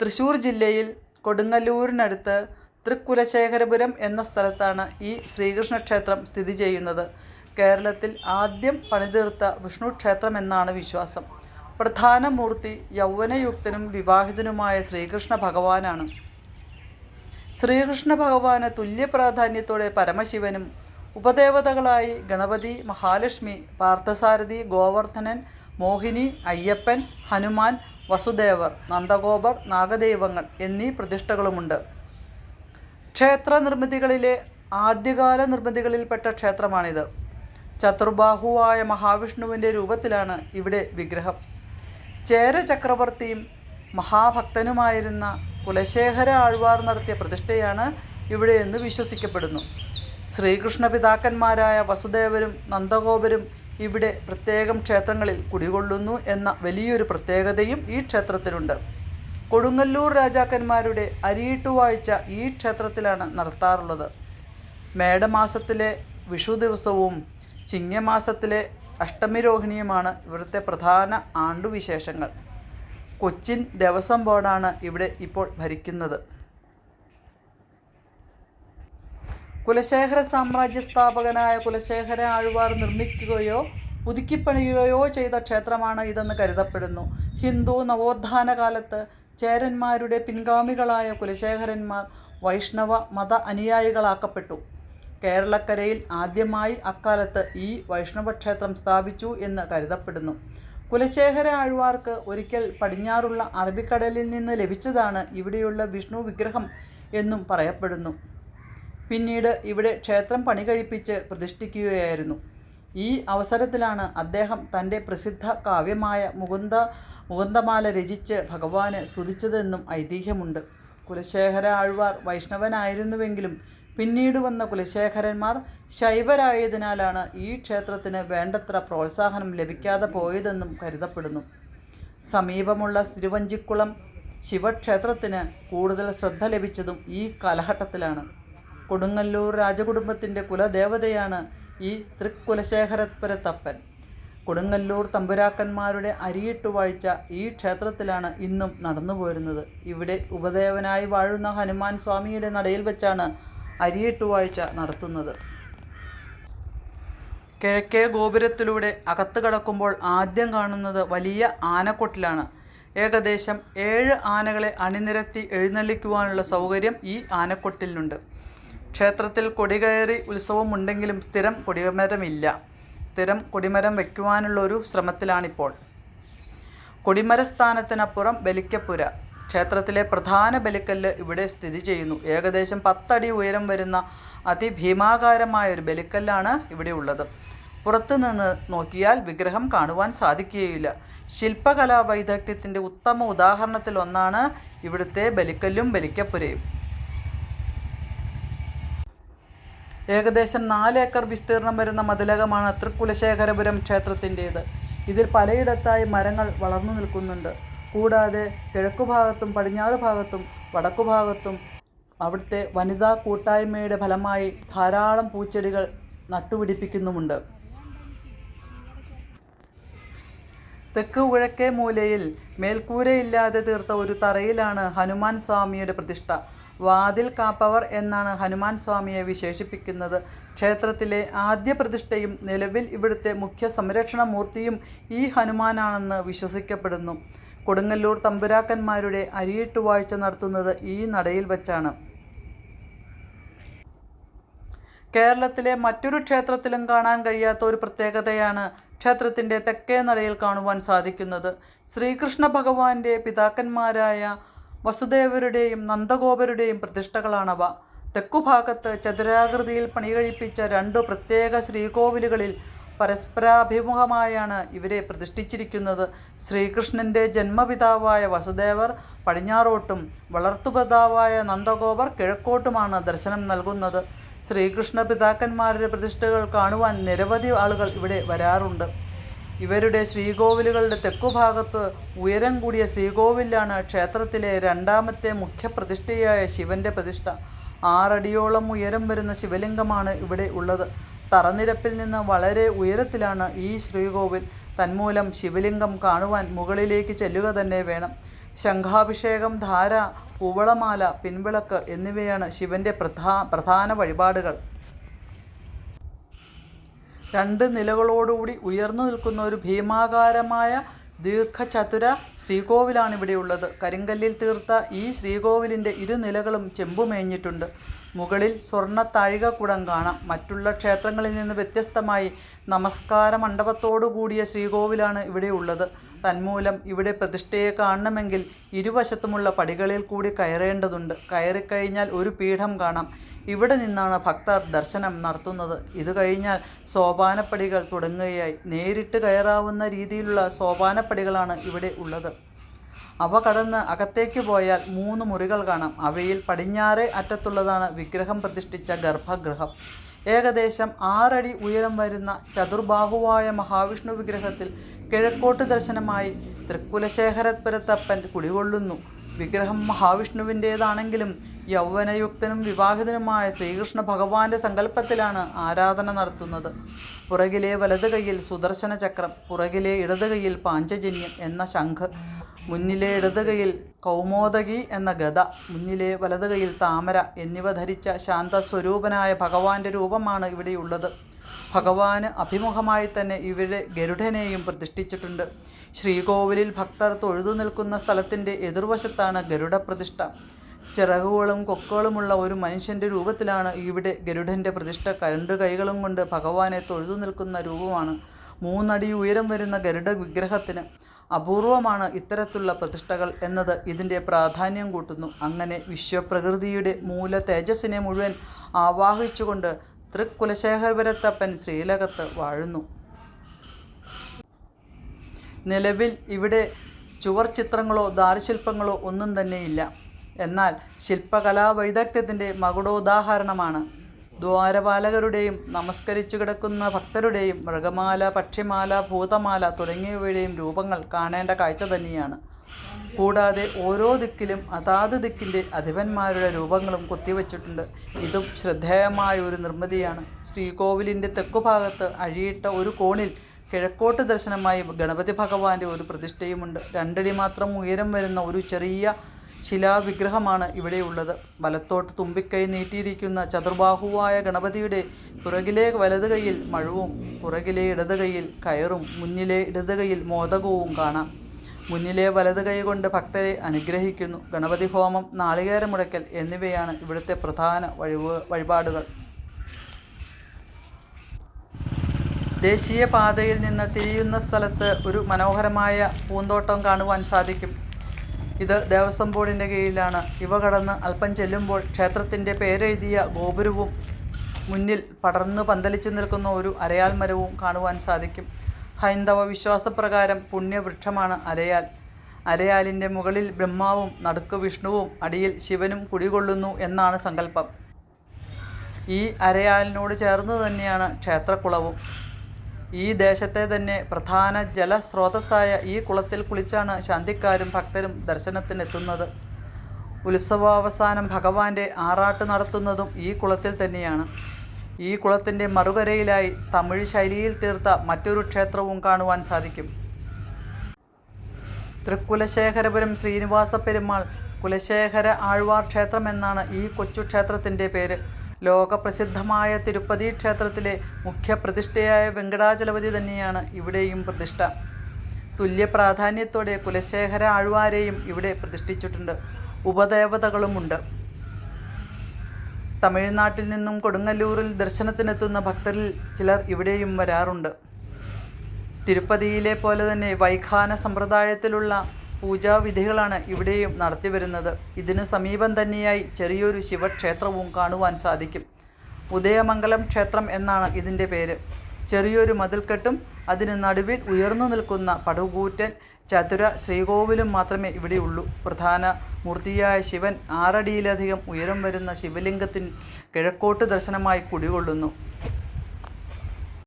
തൃശ്ശൂർ ജില്ലയിൽ കൊടുങ്ങല്ലൂരിനടുത്ത് തൃക്കുലശേഖരപുരം എന്ന സ്ഥലത്താണ് ഈ ശ്രീകൃഷ്ണ ക്ഷേത്രം സ്ഥിതി ചെയ്യുന്നത്. കേരളത്തിൽ ആദ്യം പണിതീർത്ത വിഷ്ണു ക്ഷേത്രം എന്നാണ് വിശ്വാസം. പ്രധാന മൂർത്തി യൗവനയുക്തനും വിവാഹിതനുമായ ശ്രീകൃഷ്ണ ഭഗവാനാണ്. ശ്രീകൃഷ്ണ ഭഗവാന് തുല്യ പ്രാധാന്യത്തോടെ പരമശിവനും ഉപദേവതകളായി ഗണപതി മഹാലക്ഷ്മി പാർത്ഥസാരഥി ഗോവർദ്ധനൻ മോഹിനി അയ്യപ്പൻ ഹനുമാൻ വസുദേവർ നന്ദഗോപർ നാഗദൈവങ്ങൾ എന്നീ പ്രതിഷ്ഠകളുമുണ്ട്. ക്ഷേത്ര നിർമ്മിതികളിലെ ആദ്യകാല നിർമ്മിതികളിൽപ്പെട്ട ക്ഷേത്രമാണിത്. ചതുർബാഹുവായ മഹാവിഷ്ണുവിന്റെ രൂപത്തിലാണ് ഇവിടെ വിഗ്രഹം. ചേര ചക്രവർത്തിയും മഹാഭക്തനുമായിരുന്ന കുലശേഖര ആഴ്വാർ നടത്തിയ പ്രതിഷ്ഠയാണ് ഇവിടെ എന്ന് വിശ്വസിക്കപ്പെടുന്നു. ശ്രീകൃഷ്ണ പിതാക്കന്മാരായ വസുദേവരും നന്ദഗോപരും ഇവിടെ പ്രത്യേകം ക്ഷേത്രങ്ങളിൽ കുടികൊള്ളുന്നു എന്ന വലിയൊരു പ്രത്യേകതയും ഈ ക്ഷേത്രത്തിലുണ്ട്. കൊടുങ്ങല്ലൂർ രാജാക്കന്മാരുടെ അരിയിട്ടുവാഴ്ച ഈ ക്ഷേത്രത്തിലാണ് നടത്താറുള്ളത്. മേടമാസത്തിലെ വിഷു ദിവസവും ചിങ്ങമാസത്തിലെ അഷ്ടമിരോഹിണിയുമാണ് ഇവിടുത്തെ പ്രധാന ആണ്ടുവിശേഷങ്ങൾ. കൊച്ചിൻ ദേവസ്വം ബോർഡാണ് ഇവിടെ ഇപ്പോൾ ഭരിക്കുന്നത്. കുലശേഖര സാമ്രാജ്യ സ്ഥാപകനായ കുലശേഖര ആഴ്വാർ നിർമ്മിക്കുകയോ പുതുക്കിപ്പണിയുകയോ ചെയ്ത ക്ഷേത്രമാണ് ഇതെന്ന് കരുതപ്പെടുന്നു. ഹിന്ദു നവോത്ഥാന കാലത്ത് ചേരന്മാരുടെ പിൻഗാമികളായ കുലശേഖരന്മാർ വൈഷ്ണവ മത അനുയായികളാക്കപ്പെട്ടു. കേരളക്കരയിൽ ആദ്യമായി അക്കാലത്ത് ഈ വൈഷ്ണവ ക്ഷേത്രം സ്ഥാപിച്ചു എന്ന് കരുതപ്പെടുന്നു. കുലശേഖര ആഴ്വാർക്ക് ഒരിക്കൽ പടിഞ്ഞാറുള്ള അറബിക്കടലിൽ നിന്ന് ലഭിച്ചതാണ് ഇവിടെയുള്ള വിഷ്ണു വിഗ്രഹം എന്നും പറയപ്പെടുന്നു. പിന്നീട് ഇവിടെ ക്ഷേത്രം പണി കഴിപ്പിച്ച് പ്രതിഷ്ഠിക്കുകയായിരുന്നു. ഈ അവസരത്തിലാണ് അദ്ദേഹം തന്റെ പ്രസിദ്ധ കാവ്യമായ മുകുന്ദ മുകുന്ദമാല രചിച്ച് ഭഗവാനെ സ്തുതിച്ചതെന്നും ഐതിഹ്യമുണ്ട്. കുലശേഖര ആഴ്വാർ വൈഷ്ണവനായിരുന്നുവെങ്കിലും പിന്നീട് വന്ന കുലശേഖരന്മാർ ശൈവരായതിനാലാണ് ഈ ക്ഷേത്രത്തിന് വേണ്ടത്ര പ്രോത്സാഹനം ലഭിക്കാതെ പോയതെന്നും കരുതപ്പെടുന്നു. സമീപമുള്ള തിരുവഞ്ചിക്കുളം ശിവക്ഷേത്രത്തിന് കൂടുതൽ ശ്രദ്ധ ലഭിച്ചതും ഈ കാലഘട്ടത്തിലാണ്. കൊടുങ്ങല്ലൂർ രാജകുടുംബത്തിന്റെ കുലദേവതയാണ് ഈ തൃക്കുലശേഖരപുരത്തപ്പൻ കൊടുങ്ങല്ലൂർ തമ്പുരാക്കന്മാരുടെ അരിയിട്ടു വാഴ്ച ഈ ക്ഷേത്രത്തിലാണ് ഇന്നും നടന്നു പോരുന്നത്. ഇവിടെ ഉപദേവനായി വാഴുന്ന ഹനുമാൻ സ്വാമിയുടെ നടയിൽ വെച്ചാണ് അരിയിട്ടു വാഴ്ച നടത്തുന്നത്. കിഴക്കേ ഗോപുരത്തിലൂടെ അകത്ത് കടക്കുമ്പോൾ ആദ്യം കാണുന്നത് വലിയ ആനക്കൊട്ടിലാണ്. ഏകദേശം ഏഴ് ആനകളെ അണിനിരത്തി എഴുന്നള്ളിക്കുവാനുള്ള സൗകര്യം ഈ ആനക്കൊട്ടിലുണ്ട്. ക്ഷേത്രത്തിൽ കൊടികയറി ഉത്സവമുണ്ടെങ്കിലും സ്ഥിരം കൊടിമരമില്ല. സ്ഥിരം കൊടിമരം വയ്ക്കുവാനുള്ള ഒരു ശ്രമത്തിലാണിപ്പോൾ. കൊടിമരസ്ഥാനത്തിനപ്പുറം ബലിക്കപ്പുര. ക്ഷേത്രത്തിലെ പ്രധാന ബലിക്കല്ല് ഇവിടെ സ്ഥിതി ചെയ്യുന്നു. ഏകദേശം പത്തടി ഉയരം വരുന്ന അതിഭീമാകാരമായ ഒരു ബലിക്കല്ലാണ് ഇവിടെ ഉള്ളത്. പുറത്തു നിന്ന് നോക്കിയാൽ വിഗ്രഹം കാണുവാൻ സാധിക്കുകയില്ല. ശില്പകലാ വൈദഗ്ധ്യത്തിന്റെ ഉത്തമ ഉദാഹരണത്തിൽ ഒന്നാണ് ഇവിടുത്തെ ബലിക്കല്ലും ബലിക്കപ്പുരയും. ഏകദേശം നാല് ഏക്കർ വിസ്തീർണം വരുന്ന മതിലകമാണ് തൃക്കുലശേഖരപുരം ക്ഷേത്രത്തിന്റേത്. ഇതിൽ പലയിടത്തായി മരങ്ങൾ വളർന്നു നിൽക്കുന്നുണ്ട്. കൂടാതെ കിഴക്കുഭാഗത്തും പടിഞ്ഞാറ് ഭാഗത്തും വടക്കുഭാഗത്തും അവിടുത്തെ വനിതാ കൂട്ടായ്മയുടെ ഫലമായി ധാരാളം പൂച്ചെടികൾ നട്ടുപിടിപ്പിക്കുന്നുമുണ്ട്. തെക്ക് കിഴക്കേ മൂലയിൽ മേൽക്കൂരയില്ലാതെ തീർത്ത ഒരു തറയിലാണ് ഹനുമാൻ സ്വാമിയുടെ പ്രതിഷ്ഠ. വാതിൽ കാപ്പവർ എന്നാണ് ഹനുമാൻ സ്വാമിയെ വിശേഷിപ്പിക്കുന്നത്. ക്ഷേത്രത്തിലെ ആദ്യ പ്രതിഷ്ഠയും നിലവിൽ ഇവിടുത്തെ മുഖ്യ സംരക്ഷണ മൂർത്തിയും ഈ ഹനുമാനാണെന്ന് വിശ്വസിക്കപ്പെടുന്നു. കൊടുങ്ങല്ലൂർ തമ്പുരാക്കന്മാരുടെ അരിയിട്ടുവാഴ്ച നടത്തുന്നത് ഈ നടയിൽ വച്ചാണ്. കേരളത്തിലെ മറ്റൊരു ക്ഷേത്രത്തിലും കാണാൻ കഴിയാത്ത ഒരു പ്രത്യേകതയാണ് ക്ഷേത്രത്തിന്റെ തെക്കേ നടയിൽ കാണുവാൻ സാധിക്കുന്നത്. ശ്രീകൃഷ്ണ ഭഗവാന്റെ പിതാക്കന്മാരായ വസുദേവരുടെയും നന്ദഗോപരുടെയും പ്രതിഷ്ഠകളാണവ. തെക്കുഭാഗത്ത് ചതുരാകൃതിയിൽ പണികഴിപ്പിച്ച രണ്ടു പ്രത്യേക ശ്രീകോവിലുകളിൽ പരസ്പരാഭിമുഖമായാണ് ഇവരെ പ്രതിഷ്ഠിച്ചിരിക്കുന്നത്. ശ്രീകൃഷ്ണന്റെ ജന്മപിതാവായ വസുദേവർ പടിഞ്ഞാറോട്ടും വളർത്തുപിതാവായ നന്ദഗോപർ കിഴക്കോട്ടുമാണ് ദർശനം നൽകുന്നത്. ശ്രീകൃഷ്ണ പിതാക്കന്മാരുടെ പ്രതിഷ്ഠകൾ കാണുവാൻ നിരവധി ആളുകൾ ഇവിടെ വരാറുണ്ട്. ഇവരുടെ ശ്രീകോവിലുകളുടെ തെക്കുഭാഗത്ത് ഉയരം കൂടിയ ശ്രീകോവിലാണ് ക്ഷേത്രത്തിലെ രണ്ടാമത്തെ മുഖ്യപ്രതിഷ്ഠയായ ശിവന്റെ പ്രതിഷ്ഠ. ആറടിയോളം ഉയരം വരുന്ന ശിവലിംഗമാണ് ഇവിടെ ഉള്ളത്. തറനിരപ്പിൽ നിന്ന് വളരെ ഉയരത്തിലാണ് ഈ ശ്രീകോവിൽ. തന്മൂലം ശിവലിംഗം കാണുവാൻ മുകളിലേക്ക് ചെല്ലുക തന്നെ വേണം. ശംഖാഭിഷേകം ധാര കൂവളമാല പിൻവിളക്ക് എന്നിവയാണ് ശിവന്റെ പ്രധാ പ്രധാന വഴിപാടുകൾ. രണ്ട് നിലകളോടുകൂടി ഉയർന്നു നിൽക്കുന്ന ഒരു ഭീമാകാരമായ ദീർഘചതുര ശ്രീകോവിലാണ് ഇവിടെയുള്ളത്. കരിങ്കല്ലിൽ തീർത്ത ഈ ശ്രീകോവിലിന്റെ ഇരുനിലകളും ചെമ്പുമേഞ്ഞിട്ടുണ്ട്. മുകളിൽ സ്വർണ താഴികക്കുടം കാണാം. മറ്റുള്ള ക്ഷേത്രങ്ങളിൽ നിന്ന് വ്യത്യസ്തമായി നമസ്കാര മണ്ഡപത്തോടു കൂടിയ ശ്രീകോവിലാണ് ഇവിടെയുള്ളത്. തന്മൂലം ഇവിടെ പ്രതിഷ്ഠയെ കാണണമെങ്കിൽ ഇരുവശത്തുമുള്ള പടികളിൽ കൂടി കയറേണ്ടതുണ്ട്. കയറിക്കഴിഞ്ഞാൽ ഒരു പീഠം കാണാം. ഇവിടെ നിന്നാണ് ഭക്തർ ദർശനം നടത്തുന്നത്. ഇത് കഴിഞ്ഞാൽ സോപാനപ്പടികൾ തുടങ്ങുകയായി. നേരിട്ട് കയറാവുന്ന രീതിയിലുള്ള സോപാനപ്പടികളാണ് ഇവിടെ ഉള്ളത്. അവ കടന്ന് അകത്തേക്ക് പോയാൽ മൂന്ന് മുറികൾ കാണാം. അവയിൽ പടിഞ്ഞാറേ അറ്റത്തുള്ളതാണ് വിഗ്രഹം പ്രതിഷ്ഠിച്ച ഗർഭഗൃഹം. ഏകദേശം ആറടി ഉയരം വരുന്ന ചതുർബാഹുവായ മഹാവിഷ്ണു വിഗ്രഹത്തിൽ കിഴക്കോട്ട് ദർശനമായി തൃക്കുലശേഖരപുരത്തപ്പൻ കുടികൊള്ളുന്നു. വിഗ്രഹം മഹാവിഷ്ണുവിന്റേതാണെങ്കിലും യൗവനയുക്തനും വിവാഹിതനുമായ ശ്രീകൃഷ്ണ ഭഗവാന്റെ സങ്കല്പത്തിലാണ് ആരാധന നടത്തുന്നത്. പുറകിലെ വലത് കൈയിൽ സുദർശന ചക്രം പുറകിലെ ഇടത് കൈയിൽ പാഞ്ചജന്യം എന്ന ശംഖ് മുന്നിലെ ഇടത് കൈയിൽ കൗമോദകി എന്ന ഗത മുന്നിലെ വലത് കൈയിൽ താമര എന്നിവ ധരിച്ച ശാന്തസ്വരൂപനായ ഭഗവാന്റെ രൂപമാണ് ഇവിടെയുള്ളത്. ഭഗവാന് അഭിമുഖമായി തന്നെ ഇവിടെ ഗരുഡനെയും പ്രതിഷ്ഠിച്ചിട്ടുണ്ട്. ശ്രീകോവിലിൽ ഭക്തർ തൊഴുതു നിൽക്കുന്ന സ്ഥലത്തിന്റെ എതിർവശത്താണ് ഗരുഡ പ്രതിഷ്ഠ ചിറകുകളും കൊക്കുകളുമുള്ള ഒരു മനുഷ്യന്റെ രൂപത്തിലാണ് ഇവിടെ ഗരുഡന്റെ പ്രതിഷ്ഠ. കരണ്ട് കൈകളും കൊണ്ട് ഭഗവാനെ തൊഴുതു നിൽക്കുന്ന രൂപമാണ്. മൂന്നടി ഉയരം വരുന്ന ഗരുഡ വിഗ്രഹത്തിന് അപൂർവമാണ് ഇത്തരത്തിലുള്ള പ്രതിഷ്ഠകൾ എന്നത് ഇതിന്റെ പ്രാധാന്യം കൂട്ടുന്നു. അങ്ങനെ വിശ്വപ്രകൃതിയുടെ മൂല തേജസ്സിനെ മുഴുവൻ ആവാഹിച്ചുകൊണ്ട് തൃക്കുലശേഖരപുരത്തപ്പൻ ശ്രീലകത്ത് വാഴുന്നു. നിലവിൽ ഇവിടെ ചുവർ ചിത്രങ്ങളോ ദാരുശില്പങ്ങളോ ഒന്നും തന്നെയില്ല. എന്നാൽ ശില്പകലാ വൈദഗ്ധ്യത്തിന്റെ മകുടോദാഹരണമാണ്. ദ്വാരപാലകരുടെയും നമസ്കരിച്ചു കിടക്കുന്ന ഭക്തരുടെയും മൃഗമാല പക്ഷിമാല ഭൂതമാല തുടങ്ങിയവയുടെയും രൂപങ്ങൾ കാണേണ്ട കാഴ്ച തന്നെയാണ്. കൂടാതെ ഓരോ ദിക്കിലും അതാത് ദിക്കിന്റെ അധിപന്മാരുടെ രൂപങ്ങളും കുത്തിവെച്ചിട്ടുണ്ട്. ഇതും ശ്രദ്ധേയമായ ഒരു നിർമ്മിതിയാണ്. ശ്രീകോവിലിന്റെ തെക്കുഭാഗത്ത് അഴിയിട്ട ഒരു കോണിൽ കിഴക്കോട്ട് ദർശനമായി ഗണപതി ഭഗവാന്റെ ഒരു പ്രതിഷ്ഠയുമുണ്ട്. രണ്ടടി മാത്രം ഉയരം വരുന്ന ഒരു ചെറിയ ശിലാവിഗ്രഹമാണ് ഇവിടെയുള്ളത്. വലത്തോട്ട് തുമ്പിക്കൈ നീട്ടിയിരിക്കുന്ന ചതുർബാഹുവായ ഗണപതിയുടെ പുറകിലെ വലത് കൈയിൽ മഴവും പുറകിലെ ഇടത് കൈയിൽ കയറും മുന്നിലെ ഇടത് കൈയിൽ മോദകവും കാണാം. മുന്നിലെ വലത് കൈ കൊണ്ട് ഭക്തരെ അനുഗ്രഹിക്കുന്നു. ഗണപതി ഹോമം നാളികേരമുടക്കൽ എന്നിവയാണ് ഇവിടുത്തെ പ്രധാന വഴിപാടുകൾ. ദേശീയപാതയിൽ നിന്ന് തിരിയുന്ന സ്ഥലത്ത് ഒരു മനോഹരമായ പൂന്തോട്ടം കാണുവാൻ സാധിക്കും. ഇത് ദേവസ്വം ബോർഡിന്റെ കീഴിലാണ്. ഇവ കടന്ന് അല്പം ചെല്ലുമ്പോൾ ക്ഷേത്രത്തിന്റെ പേരെഴുതിയ ഗോപുരവും മുന്നിൽ പടർന്നു പന്തലിച്ചു നിൽക്കുന്ന ഒരു അരയാൽ മരവും കാണുവാൻ സാധിക്കും. ഹൈന്ദവ വിശ്വാസപ്രകാരം പുണ്യവൃക്ഷമാണ് അരയാൽ. അരയാലിന്റെ മുകളിൽ ബ്രഹ്മാവും നടുക്ക് വിഷ്ണുവും അടിയിൽ ശിവനും കുടികൊള്ളുന്നു എന്നാണ് സങ്കല്പം. ഈ അരയാലിനോട് ചേർന്ന് തന്നെയാണ് ക്ഷേത്രക്കുളവും. ഈ ദേശത്തെ തന്നെ പ്രധാന ജലസ്രോതസ്സായ ഈ കുളത്തിൽ കുളിച്ചാണ് ശാന്തിക്കാരും ഭക്തരും ദർശനത്തിനെത്തുന്നത്. ഉത്സവാവസാനം ഭഗവാന്റെ ആറാട്ട് നടത്തുന്നതും ഈ കുളത്തിൽ തന്നെയാണ്. ഈ കുളത്തിന്റെ മറുകരയിലായി തമിഴ് ശൈലിയിൽ തീർത്ത മറ്റൊരു ക്ഷേത്രവും കാണുവാൻ സാധിക്കും. തൃക്കുലശേഖരപുരം ശ്രീനിവാസ പെരുമാൾ കുലശേഖര ആഴ്വാർ ക്ഷേത്രം എന്നാണ് ഈ കൊച്ചു ക്ഷേത്രത്തിന്റെ പേര്. ലോകപ്രസിദ്ധമായ തിരുപ്പതി ക്ഷേത്രത്തിലെ മുഖ്യപ്രതിഷ്ഠയായ വെങ്കടാചലപതി തന്നെയാണ് ഇവിടെയും പ്രതിഷ്ഠ. തുല്യ പ്രാധാന്യത്തോടെ കുലശേഖര ആഴ്വാരെയും ഇവിടെ പ്രതിഷ്ഠിച്ചിട്ടുണ്ട്. ഉപദേവതകളുമുണ്ട്. തമിഴ്നാട്ടിൽ നിന്നും കൊടുങ്ങല്ലൂരിൽ ദർശനത്തിനെത്തുന്ന ഭക്തരിൽ ചിലർ ഇവിടെയും വരാറുണ്ട്. തിരുപ്പതിയിലെ പോലെ തന്നെ വൈഖാന സമ്പ്രദായത്തിലുള്ള പൂജാവിധികളാണ് ഇവിടെയും നടത്തിവരുന്നത് ഇതിനു സമീപം തന്നെയായി ചെറിയൊരു ശിവക്ഷേത്രവും കാണുവാൻ സാധിക്കും. ഉദയമംഗലം ക്ഷേത്രം എന്നാണ് ഇതിന്റെ പേര്. ചെറിയൊരു മതിൽക്കെട്ടും അതിന് നടുവിൽ ഉയർന്നു നിൽക്കുന്ന പടുകൂറ്റൻ ചതുര ശ്രീകോവിലും മാത്രമേ ഇവിടെയുള്ളൂ. പ്രധാന മൂർത്തിയായ ശിവൻ ആറടിയിലധികം ഉയരം വരുന്ന ശിവലിംഗത്തിന് കിഴക്കോട്ട് ദർശനമായി കുടികൊള്ളുന്നു.